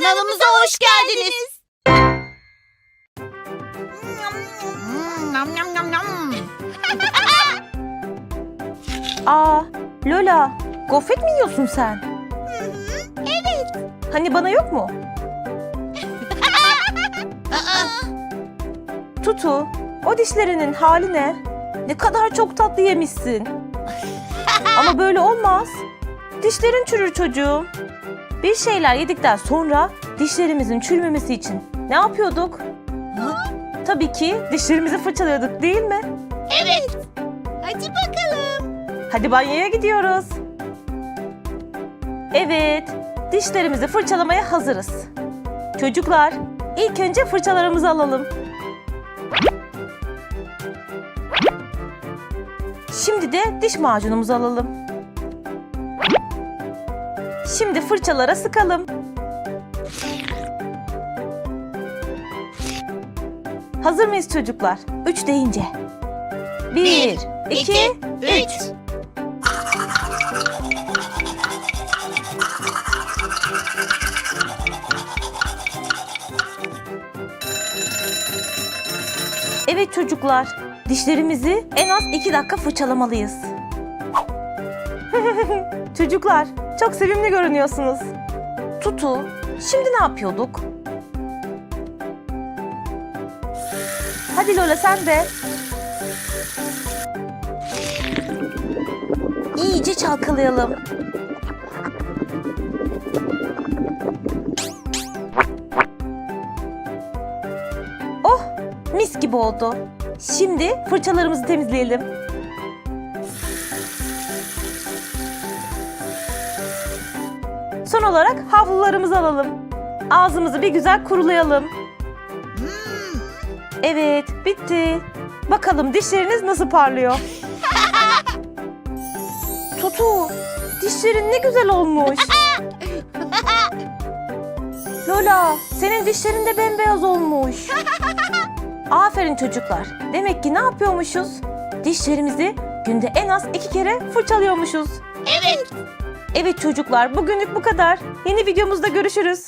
Kanalımıza hoş geldiniz. Hmm. Aa, Lola, gofret mi yiyorsun sen? evet. Hani bana yok mu? Tutu, o dişlerinin hali ne? Ne kadar çok tatlı yemişsin. Ama böyle olmaz. Dişlerin çürür çocuğum. Bir şeyler yedikten sonra dişlerimizin çürümemesi için ne yapıyorduk? Tabii ki dişlerimizi fırçalıyorduk değil mi? Evet. Hadi bakalım. Hadi banyoya gidiyoruz. Evet, dişlerimizi fırçalamaya hazırız. Çocuklar, ilk önce fırçalarımızı alalım. Şimdi de diş macunumuzu alalım. Şimdi fırçalara sıkalım. Hazır mıyız çocuklar? Üç deyince. Bir, iki, üç. Evet çocuklar, dişlerimizi en az iki dakika fırçalamalıyız. Çocuklar, çok sevimli görünüyorsunuz. Tutu, şimdi ne yapıyorduk? Hadi Lola sen de. İyice çalkalayalım. Oh, mis gibi oldu. Şimdi fırçalarımızı temizleyelim. Son olarak havlularımızı alalım. Ağzımızı bir güzel kurulayalım. Evet, bitti. Bakalım dişleriniz nasıl parlıyor? Tutu, dişlerin ne güzel olmuş. Lola, senin dişlerin de bembeyaz olmuş. Aferin çocuklar. Demek ki ne yapıyormuşuz? Dişlerimizi günde en az iki kere fırçalıyormuşuz. Evet. Evet çocuklar, bugünlük bu kadar. Yeni videomuzda görüşürüz.